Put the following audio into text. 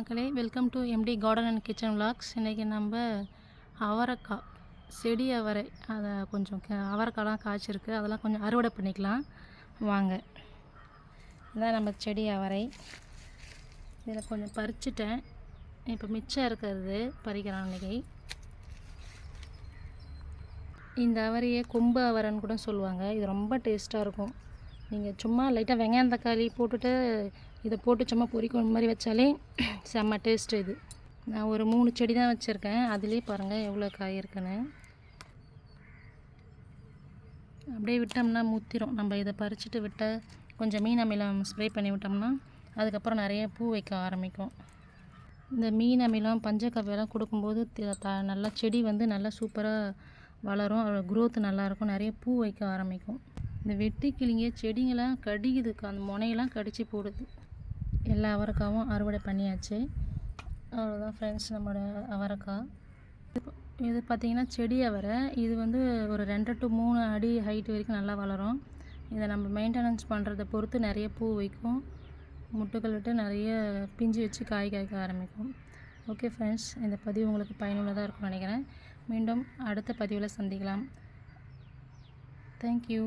மக்களே welcome to MD garden and kitchen vlogs இன்றைக்கி நம்ம அவரைக்காய் செடி அவரை அதை கொஞ்சம் க அவரைக்காய்லாம் காய்ச்சிருக்கு. அதெல்லாம் கொஞ்சம் அறுவடை பண்ணிக்கலாம். வாங்க. இதான் நம்ம செடி அவரை. இதில் கொஞ்சம் பறிச்சிட்டேன். இப்போ மிச்சம் இருக்கிறது பறிக்கலாம் இன்றைக்கி இந்த அவரையே கொம்பு அவரைன்னு கூட சொல்லுவாங்க. இது ரொம்ப டேஸ்ட்டாக இருக்கும். நீங்கள் சும்மா லைட்டாக வெங்காயம் தக்காளி போட்டுட்டு இதை போட்டு சும்மா பொரி மாதிரி வச்சாலே செம்ம டேஸ்ட் இது. நான் ஒரு மூணு செடி தான் வச்சுருக்கேன். அதுலேயே பாருங்கள் எவ்வளோ காய் இருக்குன்னு. அப்படியே விட்டோம்னா முத்திரும். நம்ம இதை பறிச்சுட்டு விட்ட கொஞ்சம் மீன் அமிலம் ஸ்ப்ரே பண்ணி விட்டோம்னா அதுக்கப்புறம் நிறைய பூ வைக்க ஆரம்பிக்கும். இந்த மீன் அமிலம் பஞ்சகவ்யெல்லாம் கொடுக்கும்போது த நல்லா செடி வந்து நல்லா சூப்பராக வளரும். அதோட நல்லாயிருக்கும் நிறைய பூ வைக்க ஆரம்பிக்கும். இந்த வெட்டி கிளிங்க செடிங்கெல்லாம் கடிக்குதுக்கு அந்த முனையெல்லாம் கடிச்சு போடுது. எல்லா அவரைக்காவும் அறுவடை பண்ணியாச்சு. அவ்வளோதான் ஃப்ரெண்ட்ஸ் நம்மளோட அவரைக்காய் இது பார்த்திங்கன்னா செடி அவரை. இது வந்து ஒரு ரெண்டு டு மூணு அடி ஹைட் வரைக்கும் நல்லா வளரும். இதை நம்ம மெயின்டெனன்ஸ் பண்ணுறதை பொறுத்து நிறைய பூ வைக்கும். முட்டுக்கள் விட்டு நிறைய பிஞ்சு வச்சு காய் காய்க்க ஆரம்பிக்கும். ஓகே ஃப்ரெண்ட்ஸ் இந்த பதிவு உங்களுக்கு பயனுள்ளதாக இருக்கும்னு நினைக்கிறேன். மீண்டும் அடுத்த பதிவில் சந்திக்கலாம். தேங்க்யூ